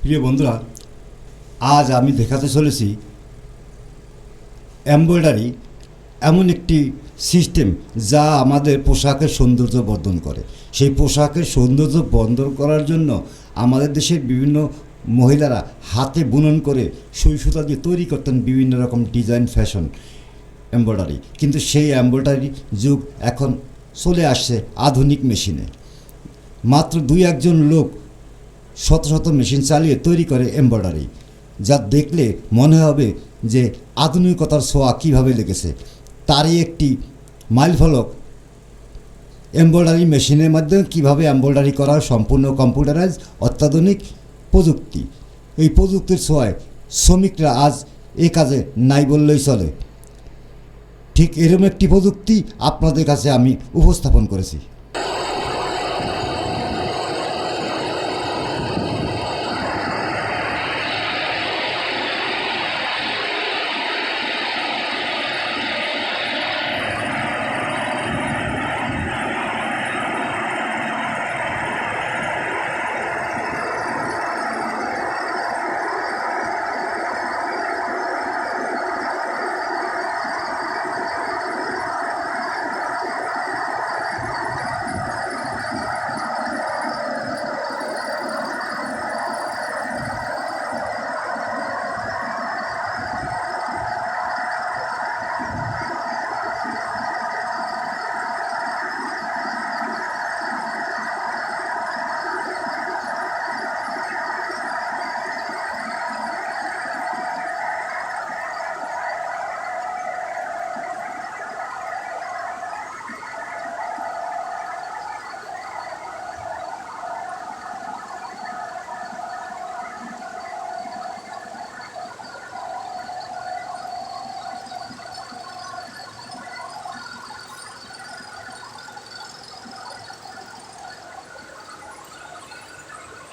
প্রিয় বন্ধুরা, আজ আমি দেখাতে চলেছি এমব্রয়ডারি এমন একটি সিস্টেম যা আমাদের পোশাকের সৌন্দর্য বর্ধন করে। সেই পোশাকের সৌন্দর্য বর্ধন করার জন্য আমাদের দেশের বিভিন্ন মহিলারা হাতে বুনন করে সুই সুতা দিয়ে তৈরি করতেন বিভিন্ন রকম ডিজাইন ফ্যাশন এমব্রয়ডারি। কিন্তু সেই এমব্রয়ডারি যুগ এখন চলে আসছে আধুনিক মেশিনে। মাত্র দুই একজন লোক শত শত মেশিন চালিয়ে তৈরি করে এমব্রয়ডারি, যা দেখলে মনে হবে যে আধুনিকতার ছোঁয়া কীভাবে লেগেছে। তারই একটি মাইল ফলক এমব্রয়ডারি মেশিনের মাধ্যমে কীভাবে এমব্রয়ডারি করা সম্পূর্ণ কম্পিউটারাইজ অত্যাধুনিক প্রযুক্তি। এই প্রযুক্তির ছোঁয়ায় শ্রমিকরা আজ এ কাজে নাই বললেই চলে। ঠিক এরকম একটি প্রযুক্তি আপনাদের কাছে আমি উপস্থাপন করেছি।